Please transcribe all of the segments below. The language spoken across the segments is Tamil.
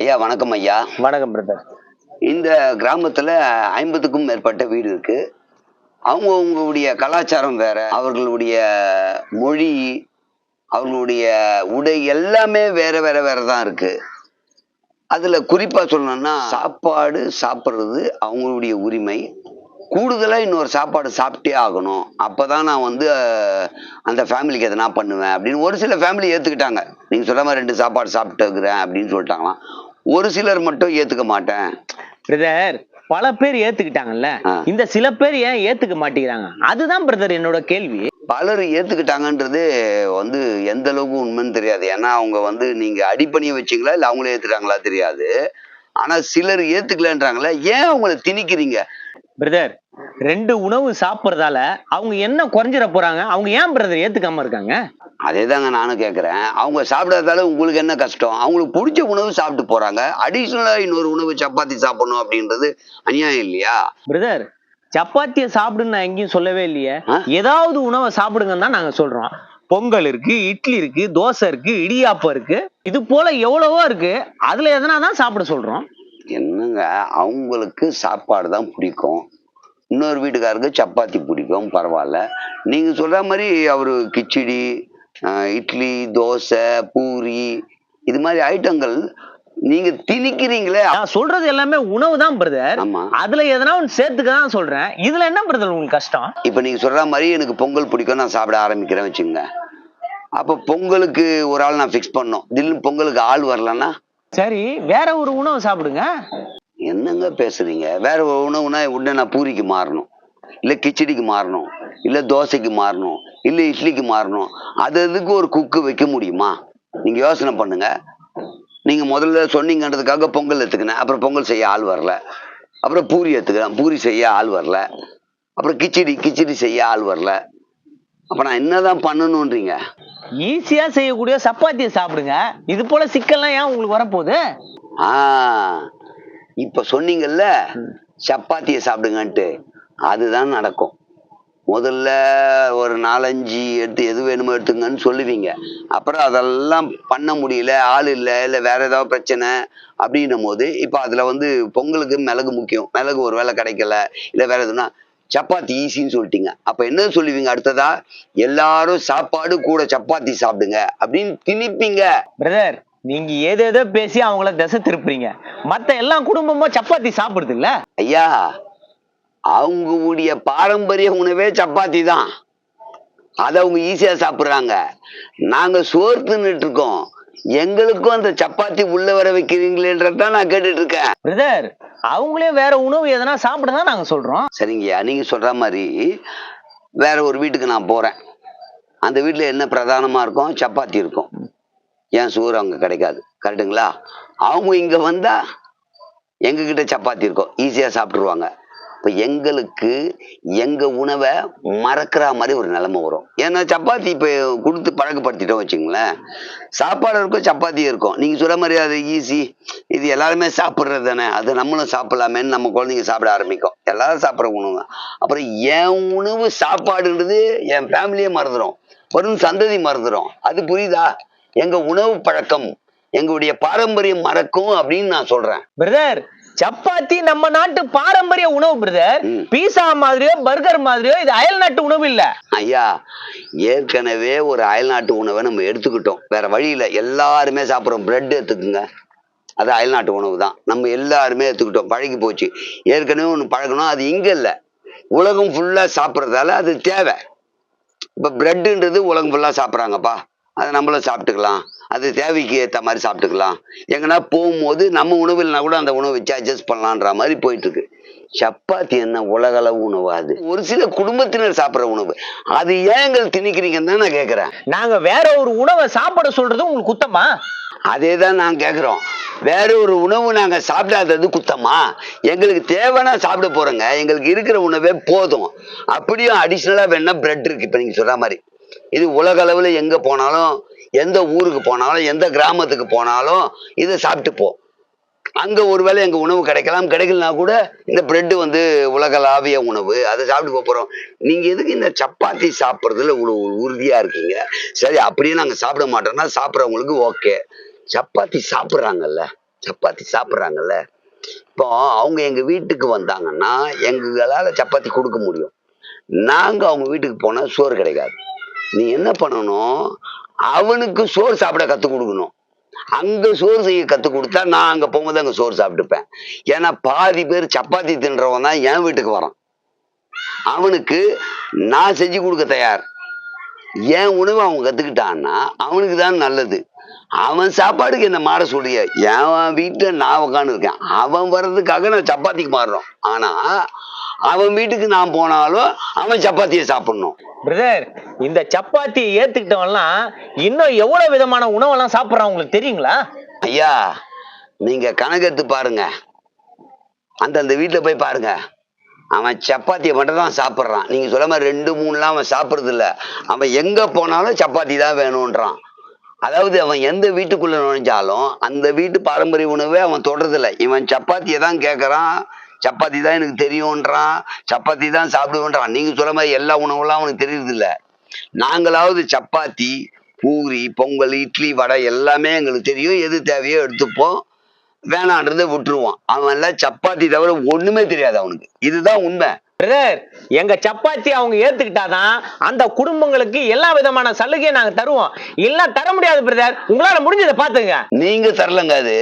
ஐயா வணக்கம் ஐயா. வணக்கம் பிரதர் இந்த கிராமத்துல ஐம்பதுக்கும் மேற்பட்ட வீடு இருக்கு. அவங்கவுங்களுடைய கலாச்சாரம் வேற அவர்களுடைய மொழி அவர்களுடைய உடை எல்லாமே வேற வேற வேற தான் இருக்கு. அதுல குறிப்பா சொல்லணும்னா சாப்பாடு சாப்பிட்றது அவங்களுடைய உரிமை. கூடுதலா இன்னொரு சாப்பாடு சாப்பிட்டே ஆகணும். அப்பதான் நான் வந்து அந்த ஃபேமிலிக்கு எதனா பண்ணுவேன் அப்படின்னு ஒரு சில ஃபேமிலி ஏத்துக்கிட்டாங்க. நீங்க சொல்ற மாதிரி ரெண்டு சாப்பாடு சாப்பிட்டுக்கிறேன் அப்படின்னு சொல்லிட்டாங்களாம். ஒரு சிலர் மட்டும் ஏத்துக்க மாட்டேன். பிரதர் பல பேர் ஏத்துக்கிட்டாங்கல்ல. இந்த சில பேர் ஏன் ஏத்துக்க மாட்டேங்கிறாங்க? அதுதான் பிரதர் என்னோட கேள்வி. பலர் ஏத்துக்கிட்டாங்கன்றது வந்து எந்த அளவுக்கு உண்மைன்னு தெரியாது. ஏன்னா அவங்க வந்து நீங்க அடிப்பணிய வச்சீங்களா இல்ல அவங்களே ஏத்துட்டாங்களா தெரியாது. ஆனா சிலர் ஏத்துக்கலன்றாங்களே ஏன் அவங்கள திணிக்கிறீங்க? பிரதர் ரெண்டு உணவு சாப்பிடுறதால அவங்க என்ன குறைஞ்சிட போறாங்க? அவங்க ஏன் பிரதர் ஏத்துக்காம இருக்காங்க? அதே தாங்க நானும் கேட்குறேன் அவங்க சாப்பிடாதால உங்களுக்கு என்ன கஷ்டம்? அவங்களுக்கு பிடிச்ச உணவு சாப்பிட்டு போறாங்க. அடிஷ்னலா இன்னொரு உணவு சப்பாத்தி சாப்பிடணும் அப்படின்றது அநியாயம் இல்லையா? பிரதர் சப்பாத்திய சாப்பிடுன்னு நான் எங்கேயும் சொல்லவே இல்லையே? ஏதாவது உணவை சாப்பிடுங்கன்னு தான் நாங்க சொல்றோம். பொங்கல் இருக்கு இட்லி இருக்கு தோசை இருக்கு இடியாப்பம் இருக்கு. இது போல எவ்வளவோ இருக்கு. அதுல எதனா தான் சாப்பிட சொல்றோம். என்னங்க அவங்களுக்கு சாப்பாடு தான் பிடிக்கும். இன்னொரு வீட்டுக்காருக்கு சப்பாத்தி பிடிக்கும் பரவாயில்ல. நீங்க சொல்ற மாதிரி அவரு கிச்சடி இட்லி தோசை பூரி இது மாதிரி ஐட்டங்கள் நீங்க திணிக்கிறீங்களே. நான் சொல்றது எல்லாமே உணவு தான் பிரதர். அதுல எதனா ஒன்று சேர்த்துக்க தான் சொல்றேன். இதுல என்ன பிரதர் உங்களுக்கு கஷ்டம்? இப்ப நீங்க சொல்ற மாதிரி எனக்கு பொங்கல் பிடிக்கும் நான் சாப்பிட ஆரம்பிக்கிறேன் வச்சுங்க அப்ப பொங்கலுக்கு ஒரு ஆள் நான் ஃபிக்ஸ் பண்ணோம் திடீர்னு பொங்கலுக்கு ஆள் வரலன்னா? சரி வேற ஒரு உணவு சாப்பிடுங்க. என்னங்க பேசுறீங்க? வேற உணவுனா உடனே நான் பூரிக்கு மாறணும். இல்ல கிச்சடிக்கு மாறணும். இல்ல தோசைக்கு மாறணும். இல்ல இட்லிக்கு மாறணும். அது அதுக்கு ஒரு குக்கு வைக்க முடியுமா? நீங்க யோசனை பண்ணுங்க. நீங்க முதல்ல சொன்னீங்கன்றதுக்காக பொங்கல் எடுத்துக்கினேன். அப்புறம் பொங்கல் செய்ய ஆள் வரல. அப்புறம் பூரி எடுத்துக்கிறேன். பூரி செய்ய ஆள் வரல. அப்புறம் கிச்சடி கிச்சடி செய்ய ஆள் வரல. அப்ப நான் என்னதான் பண்ணணுன்றீங்க ஈஸியா செய்யக்கூடிய சப்பாத்தியை சாப்பிடுங்க. இது போல சிக்கல்லாம் ஏன் உங்களுக்கு வரப்போகுது? ஆ. இப்ப சொன்னீங்கல்ல சப்பாத்தியை சாப்பிடுங்கன்ட்டு. அதுதான் நடக்கும். முதல்ல ஒரு நாலஞ்சு எடுத்து எது வேணுமோ எடுத்துங்கன்னு சொல்லுவீங்க. அப்புறம் அதெல்லாம் பண்ண முடியல ஆள் இல்லை இல்லை வேற ஏதாவது பிரச்சனை அப்படின்னும் போது இப்போ அதில் வந்து பொங்கலுக்கு மிளகு முக்கியம். மிளகு ஒரு வேளை கிடைக்கல இல்லை வேற எதுனா சப்பாத்தி ஈஸின்னு சொல்லிட்டீங்க. அப்போ என்ன சொல்லுவீங்க அடுத்ததா? எல்லாரும் சாப்பாடு கூட சப்பாத்தி சாப்பிடுங்க அப்படின்னு திணிப்பீங்க. பிரதர் நீங்க ஏதேதோ பேசி அவங்கள திசை திருப்புறீங்க. மத்த எல்லா குடும்பமும் சப்பாத்தி சாப்பிடுது இல்ல? ஐயா அவங்களுடைய பாரம்பரிய உணவே சப்பாத்தி தான். அதை அவங்க ஈஸியா சாப்பிடுறாங்க. நாங்க சோறு தின்னுட்டு இருக்கோம். எங்களுக்கும் அந்த சப்பாத்தி உள்ள வர வைக்கிறீங்களேன்றதான் நான் கேட்டுட்டு இருக்கேன். பிரதர் அவங்களே வேற உணவு எதனா சாப்பிட தான் நாங்க சொல்றோம். சரிங்கய்யா நீங்க சொல்ற மாதிரி வேற ஒரு வீட்டுக்கு நான் போறேன். அந்த வீட்டுல என்ன பிரதானமா இருக்கும்? சப்பாத்தி இருக்கும். ஏன் சோறு அங்கே கிடைக்காது? கரெக்டுங்களா? அவங்க இங்கே வந்தால் எங்ககிட்ட சப்பாத்தி இருக்கும் ஈஸியாக சாப்பிட்ருவாங்க இப்போ எங்களுக்கு எங்கள் உணவை மறக்கிற மாதிரி ஒரு நிலைமை வரும். ஏன்னா சப்பாத்தி இப்போ கொடுத்து பழக்கப்படுத்திட்டோம் வச்சுங்களேன் சாப்பாடு இருக்கும் சப்பாத்தி இருக்கும். நீங்கள் சொல்கிற மாதிரி அது ஈஸி இது எல்லாருமே சாப்பிட்றது தானே. அது நம்மளும் சாப்பிடலாமேன்னு நம்ம குழந்தைங்க சாப்பிட ஆரம்பிக்கும். எல்லாரும் சாப்பிட்ற உணவு அப்புறம் என் உணவு சாப்பாடுன்றது என் ஃபேமிலியே மறந்துடும் வரும் சந்ததி மறந்துடும் அது புரியுதா? எங்க உணவு பழக்கம் எங்களுடைய பாரம்பரியம் மறக்கும் அப்படின்னு நான் சொல்றேன். பிரதர் சப்பாத்தி நம்ம நாட்டு பாரம்பரிய உணவு பிரதர். பீஸா மாதிரியோ பர்கர் மாதிரியோ இது அயல் நாட்டு உணவு இல்ல. ஐயா ஏற்கனவே ஒரு அயல்நாட்டு உணவை நம்ம எடுத்துக்கிட்டோம். வேற வழி இல்லை. எல்லாருமே சாப்பிட்றோம். பிரெட் எடுத்துக்குங்க. அது அயல்நாட்டு உணவு தான். நம்ம எல்லாருமே எடுத்துக்கிட்டோம். பழகி போச்சு. ஏற்கனவே ஒன்று பழகணும். அது இங்க இல்லை. உலகம் ஃபுல்லா சாப்பிட்றதால அது தேவை. இப்போ பிரெட்டுன்றது உலகம் ஃபுல்லா சாப்பிட்றாங்கப்பா. அதை நம்மளும் சாப்பிட்டுக்கலாம். அது தேவைக்கு ஏற்ற மாதிரி சாப்பிட்டுக்கலாம். எங்கன்னா போகும்போது நம்ம உணவு இல்லைனா கூட அந்த உணவை வச்சு அட்ஜஸ்ட் பண்ணலான்ற மாதிரி போயிட்டு இருக்கு சப்பாத்தி என்ன உலகளவு உணவு அது? ஒரு சில குடும்பத்தினர் சாப்பிட்ற உணவு. அது ஏன் எங்கள் திணிக்கிறீங்கன்னு தான் நான் கேட்குறேன் நாங்க வேற ஒரு உணவை சாப்பிட சொல்றது உங்களுக்கு குத்தமா? அதே தான் நான் கேட்குறோம் வேற ஒரு உணவு நாங்கள் சாப்பிடாதது குத்தமா? எங்களுக்கு தேவைன்னா சாப்பிட போறோங்க. எங்களுக்கு இருக்கிற உணவே போதும். அப்படியும் அடிஷ்னலாக வேணா பிரெட் இருக்கு. இப்போ நீங்கள் சொல்ற மாதிரி. இது உலக அளவில் எங்கே போனாலும் எந்த ஊருக்கு போனாலும் எந்த கிராமத்துக்கு போனாலும் இதை சாப்பிட்டு போ அங்கே ஒருவேளை எங்கள் உணவு கிடைக்கலாம். கிடைக்கலனா கூட இந்த பிரெட்டு வந்து உலகளாவிய உணவு. அதை சாப்பிட்டு போகிறோம் நீங்கள் எதுக்கு இந்த சப்பாத்தி சாப்பிட்றதுல இவ்வளோ உறுதியாக இருக்கீங்க? சரி அப்படியே நாங்கள் சாப்பிட மாட்டோம்னா சாப்பிட்றவங்களுக்கு ஓகே. சப்பாத்தி சாப்பிட்றாங்கல்ல. சப்பாத்தி சாப்பிட்றாங்கல்ல. இப்போ அவங்க எங்கள் வீட்டுக்கு வந்தாங்கன்னா எங்களால் சப்பாத்தி கொடுக்க முடியும். நாங்கள் அவங்க வீட்டுக்கு போனால் சோறு கிடைக்காது. நீ என்ன பண்ணணும்? அவனுக்கு சோறு சாப்பிட கத்துக் கொடுக்கணும். அங்க சோறு செய்ய கத்துக் கொடுத்தா நான் அங்க போகும்போது அங்க சோறு சாப்பிட்டுப்பேன். ஏன்னா பாதி பேர் சப்பாத்தி தின்றவன் தான் என் வீட்டுக்கு வரான். அவனுக்கு நான் செஞ்சு கொடுக்க தயார். என் உணவு அவன் கத்துக்கிட்டான்னா அவனுக்கு தான் நல்லது. அவன் சாப்பாடுக்கு என்ன மாற சொல்றிய? என் வீட்டை நான் உட்காந்து இருக்கேன் அவன் வர்றதுக்காக நான் சப்பாத்திக்கு மாறுறோம். ஆனா அவன் வீட்டுக்கு நான் போனாலும் அவன் சப்பாத்தியை சாப்பிடணும். பிரதர் இந்த சப்பாத்தியை ஏத்துக்கிட்டவன்லாம் இன்னும் எவ்வளவு விதமான உணவெல்லாம் சாப்பிடுறான் உங்களுக்கு தெரியுங்களா? ஐயா நீங்க கணக்கெடுத்து பாருங்க. அந்தந்த வீட்டுல போய் பாருங்க. அவன் சப்பாத்தியை மட்டும் தான் சாப்பிட்றான். நீங்க சொல்ல மாதிரி ரெண்டு மூணுலாம் அவன் சாப்பிட்றது இல்ல அவன் எங்க போனாலும் சப்பாத்தி தான் வேணும்ன்றான். அதாவது அவன் எந்த வீட்டுக்குள்ள நுழைஞ்சாலும் அந்த வீட்டு பாரம்பரிய உணவே அவன் தொடறதில்ல. இவன் சப்பாத்தியை தான் கேட்கறான் சப்பாத்தி தான் எனக்கு தெரியும்ன்றான். சப்பாத்தி தான் சாப்பிடுவேன்றான். நீங்கள் சொல்ல மாதிரி எல்லா உணவுலாம் அவனுக்கு தெரியுறதில்ல. நாங்களாவது சப்பாத்தி பூரி பொங்கல் இட்லி வடை எல்லாமே எங்களுக்கு தெரியும். எது தேவையோ எடுத்துப்போம். வேணான்றதை விட்டுருவான் அவன் எல்லாம் சப்பாத்தி தவிர ஒன்றுமே தெரியாது அவனுக்கு. இதுதான் உண்மை. பிரதர் எங்க சப்பாத்தி அவங்க ஏத்துக்கிட்டாதான் அந்த குடும்பங்களுக்கு எல்லா விதமான சலுகையும் நாங்க தருவோம். இல்ல தர முடியாது பிரதர் உங்களால முடிஞ்சதை பாத்துங்க நீங்க தரலங்க அது.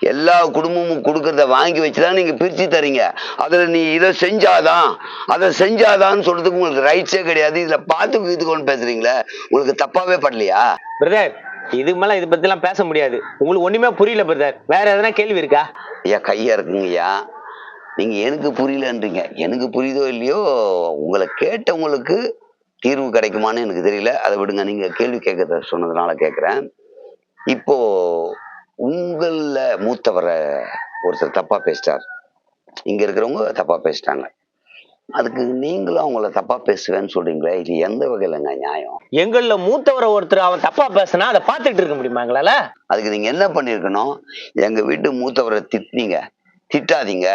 எல்லா குடும்பமும் கொடுக்கறத வாங்கி வச்சுதான் நீங்க பிரிச்சு தரீங்க. அதுல நீ இதை செஞ்சாதான் அதை செஞ்சாதான்னு சொல்றதுக்கு உங்களுக்கு ரைட்ஸே கிடையாது. இதுல பார்த்து இது கொண்டு பேசுறீங்களே. உங்களுக்கு தப்பாவே படலையா? பிரதர் இதுக்கு மேல இதை பத்தி எல்லாம் பேச முடியாது. உங்களுக்கு ஒண்ணுமே புரியல பிரதர் வேற எதனா கேள்வி இருக்கா? ஐயா கையா இருக்குங்கய்யா. நீங்க எனக்கு புரியலன்றீங்க. எனக்கு புரியுதோ இல்லையோ உங்களை கேட்டவங்களுக்கு தீர்வு கிடைக்குமான்னு எனக்கு தெரியல. அதை விடுங்க நீங்க கேள்வி கேட்கறத சொன்னதுனால கேட்குறேன். இப்போ உங்கள மூத்தவரை ஒருத்தர் தப்பா பேசிட்டார். இங்க இருக்கிறவங்க தப்பா பேசிட்டாங்க. அதுக்கு நீங்களும் அவங்கள தப்பா பேசுவேன்னு சொல்றீங்களே இது எந்த வகையிலங்க நியாயம்? எங்கள்ல மூத்தவரை ஒருத்தர் அவன் தப்பா பேசினா அதை பார்த்துட்டு இருக்க முடியுமா எங்களால? அதுக்கு நீங்க என்ன பண்ணிருக்கணும் எங்க வீட்டு மூத்தவரை திட்டினீங்க திட்டாதீங்க.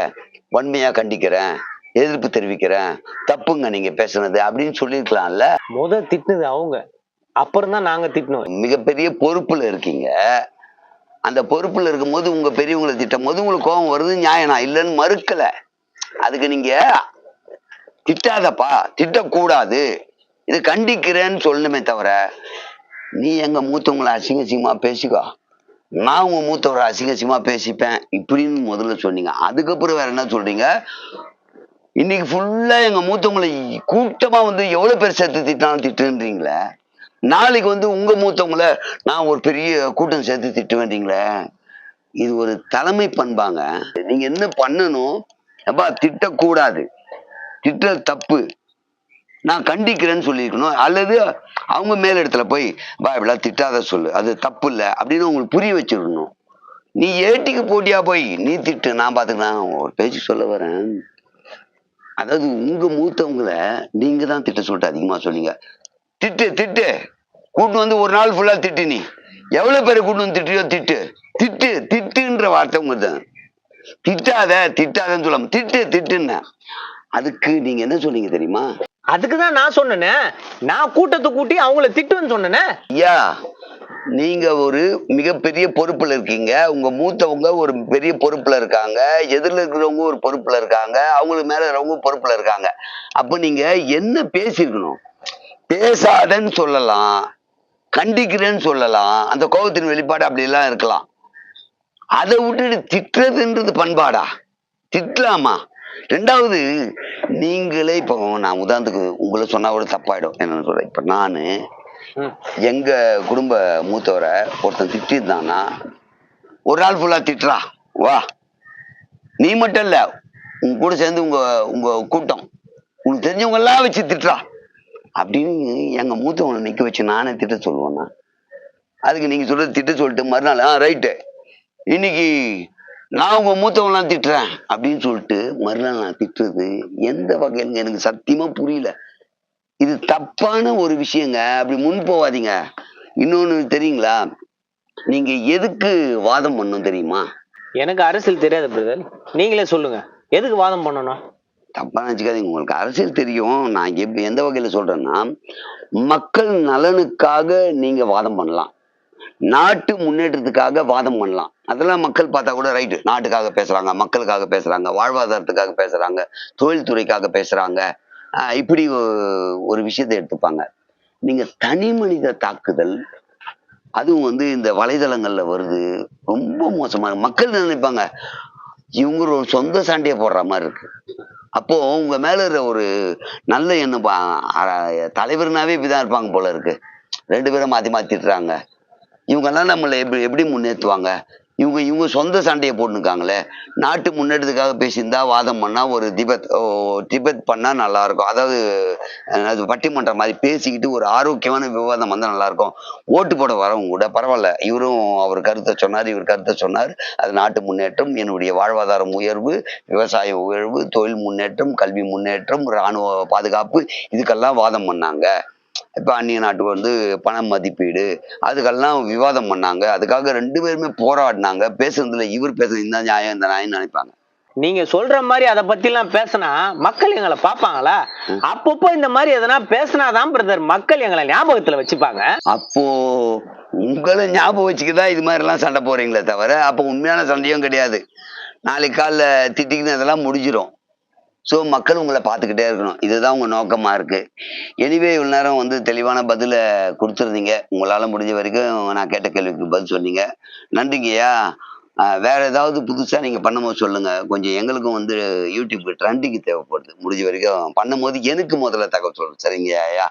வன்மையா கண்டிக்கிறேன் எதிர்ப்பு தெரிவிக்கிறேன் தப்புங்க நீங்க பேசுனது அப்படின்னு சொல்லியிருக்கலாம்ல. முத திட்டுனது அவங்க. அப்புறம் தான் நாங்க திட்டினோம். மிகப்பெரிய பொறுப்புல இருக்கீங்க. அந்த பொறுப்புல இருக்கும்போது உங்க பெரியவங்களை திட்டும் போது உங்களுக்கு கோபம் வருது நியாயம் நான் இல்லைன்னு மறுக்கல. அதுக்கு நீங்க திட்டாதப்பா திட்டக்கூடாது. இது கண்டிக்கிறேன்னு சொல்லணுமே தவிர நீ எங்க மூத்தவங்களை அசிங்க அசிங்கமா பேசிக்கோ. நான் உங்க மூத்தவரை அசிங்க பேசிப்பேன் இப்படின்னு முதல்ல சொன்னீங்க. அதுக்கப்புறம் வேற என்ன சொல்றீங்க? இன்னைக்கு ஃபுல்லா எங்க மூத்தவங்களை கூட்டமா வந்து எவ்வளவு பேர் சேர்த்து திட்டாலும் திட்டுன்றீங்களே? நாளைக்கு வந்து உங்க மூத்தவங்கள நான் ஒரு பெரிய கூட்டம் சேர்த்து திட்டு வேண்டீங்களே இது ஒரு தலைமை பண்பாங்க. நீங்க என்ன பண்ணணும்? அப்பா திட்டக்கூடாது. திட்ட தப்பு. நான் கண்டிக்கிறேன்னு சொல்லியிருக்கணும். அல்லது அவங்க மேலிடத்துல போய் பாபிளா திட்டாத சொல்லு. அது தப்பு இல்லை அப்படின்னு உங்களுக்கு புரிய வச்சிடணும். நீ ஏட்டிக்கு போட்டியா போய்? நீ திட்டு. நான் பார்த்துக்கலாம் ஒரு பேச்சு சொல்ல வரேன். அதாவது உங்க மூத்தவங்களை நீங்க தான் திட்ட சொல்லிட்டு அதிகமா சொன்னீங்க. திட்டு திட்டு. கூட்டு வந்து ஒரு நாள் ஃபுல்லா திட்டு நீ. எவ்வளவு பேரை கூட்டு வந்து திட்டியோ திட்டு. திட்டு திட்டுன்ற வார்த்தை உங்களுக்கு தான். திட்டாத திட்டாதன்னு சொல்லாம திட்டு திட்டுன்னு. அதுக்கு நீங்க என்ன சொன்னீங்க தெரியுமா? அதுக்கு தான் நான் சொன்னேனே. நான் கூட்டத்தை கூட்டி அவங்கள திட்டுவேன்னு சொன்னேனே. ஐயா நீங்க ஒரு மிகப்பெரிய பொறுப்புல இருக்கீங்க. உங்க மூத்தவங்க ஒரு பெரிய பொறுப்புல இருக்காங்க. எதிரில் இருக்கிறவங்க ஒரு பொறுப்புல இருக்காங்க. அவங்களுக்கு மேல இருக்கிறவங்க பொறுப்புல இருக்காங்க. அப்ப நீங்க என்ன பேசியிருக்கணும்? பேசாதன்னு சொல்லலாம். கண்டிக்கிறேன்னு சொல்லலாம். அந்த கோபத்தின் வெளிப்பாடு அப்படி எல்லாம் இருக்கலாம். அதை விட்டுட்டு திட்டுறதுன்றது பண்பாடா? திட்டலாமா? ரெண்டாவது நீங்களே இப்போ நான் உதாரணத்துக்கு உங்களை சொன்னா கூட தப்பாயிடும். என்னன்னு சொல்றேன். இப்ப நானு. எங்க குடும்ப மூத்தவரை ஒருத்தன் திட்டிருந்தான்னா ஒரு நாள் ஃபுல்லா திட்டுறா. வா. நீ மட்டும் இல்ல உங்க கூட சேர்ந்து உங்க உங்க கூட்டம். உனக்கு தெரிஞ்சவங்க எல்லாம் வச்சு திட்டுறா. அப்படின்னு எங்க மூத்தவங்களை நிக்க வச்சு நானே திட்ட சொல்லுவேன்னா அதுக்கு நீங்க சொல்றது திட்ட சொல்லிட்டு மறுநாள் ஆ ரைட்டு இன்னைக்கு நான் உங்க மூத்தவங்களாம் திட்டுறேன் அப்படின்னு சொல்லிட்டு மறுநாள் நான் திட்டுறது எந்த வகையில எனக்கு சத்தியமா புரியல. இது தப்பான ஒரு விஷயங்க. அப்படி முன் போவாதீங்க இன்னொன்னு தெரியுங்களா? நீங்க எதுக்கு வாதம் பண்ணணும் தெரியுமா? எனக்கு அரசியல் தெரியாது பிரதர் நீங்களே சொல்லுங்க. எதுக்கு வாதம் பண்ணணும்? தப்பா நினச்சிக்காதீங்க. உங்களுக்கு அரசியல் தெரியும். நான் எப்ப எந்த வகையில சொல்றேன்னா மக்கள் நலனுக்காக நீங்க வாதம் பண்ணலாம். நாட்டு முன்னேற்றத்துக்காக வாதம் பண்ணலாம். அதெல்லாம் மக்கள் பார்த்தா கூட ரைட்டு நாட்டுக்காக பேசுறாங்க மக்களுக்காக பேசுறாங்க வாழ்வாதாரத்துக்காக பேசுறாங்க தொழில்துறைக்காக பேசுறாங்க. இப்படி ஒரு விஷயத்தை எடுத்துப்பாங்க. நீங்க தனி மனித தாக்குதல் அதுவும் வந்து இந்த வலைதளங்கள்ல வருது ரொம்ப மோசமா மக்கள் நினைப்பாங்க? இவங்க ஒரு சொந்த சண்டையை போடுற மாதிரி இருக்கு. அப்போ உங்க மேல இருக்கிற ஒரு நல்ல எண்ணம் தலைவர்னாவே இப்படிதான் இருப்பாங்க போல இருக்கு. ரெண்டு பேரும் மாத்தி மாத்திட்டுறாங்க. இவங்கெல்லாம் நம்மளை எப்படி எப்படி முன்னேற்றுவாங்க இவங்க இவங்க சொந்த சண்டையை போட்டுருக்காங்களே நாட்டு முன்னேற்றத்துக்காக பேசியிருந்தா வாதம் பண்ணால் ஒரு திபெத் ஓ, திபெத் பண்ணால் நல்லாயிருக்கும். அதாவது அது பட்டிமன்றம் மாதிரி பேசிக்கிட்டு ஒரு ஆரோக்கியமான விவாதம் வந்தால் நல்லாயிருக்கும். ஓட்டு போட வரவங்க கூட பரவாயில்ல. இவரும் அவர் கருத்தை சொன்னார் இவர் கருத்தை சொன்னார். அது நாட்டு முன்னேற்றம் என்னுடைய வாழ்வாதாரம் உயர்வு விவசாய உயர்வு தொழில் முன்னேற்றம் கல்வி முன்னேற்றம் இராணுவ பாதுகாப்பு இதுக்கெல்லாம் வாதம் பண்ணாங்க. இப்போ அந்நிய நாட்டுக்கு வந்து பண மதிப்பீடு அதுக்கெல்லாம் விவாதம் பண்ணாங்க. அதுக்காக ரெண்டு பேருமே போராடினாங்க. பேசுறதுல இவர் பேசுறது இந்த நியாயம் இந்த நியாயம் நினைப்பாங்க. நீங்க சொல்ற மாதிரி அத பத்தி எல்லாம் பேசினா மக்கள் எங்களை பாப்பாங்களா அப்பப்போ இந்த மாதிரி எதனா பேசினாதான் பிரதர் மக்கள் எங்களை ஞாபகத்துல வச்சுப்பாங்க. அப்போ உங்களை ஞாபகம் வச்சுக்கிதான் இது மாதிரி எல்லாம் சண்டை போறீங்களே தவிர அப்போ உண்மையான சண்டையும் கிடையாது. நாளைக்கு காலைல திட்டிக்கின்னு அதெல்லாம் முடிஞ்சிடும் ஸோ மக்கள் உங்களை பார்த்துக்கிட்டே இருக்கணும். இதுதான் உங்கள் நோக்கமாக இருக்கு. எனிவே இவ்வளோ நேரம் வந்து தெளிவான பதிலை கொடுத்துருந்தீங்க. உங்களால் முடிஞ்ச வரைக்கும் நான் கேட்ட கேள்விக்கு பதில் சொன்னீங்க. நன்றிங்கய்யா. வேற ஏதாவது புதுசாக நீங்கள் பண்ணும்போது சொல்லுங்கள் கொஞ்சம் எங்களுக்கும் வந்து யூடியூப்புக்கு ட்ரெண்டிங்கு தேவைப்படுது. முடிஞ்ச வரைக்கும் பண்ணும்போது எனக்கு முதல்ல தகவல் சொல்லுங்க. சரிங்கய்யா.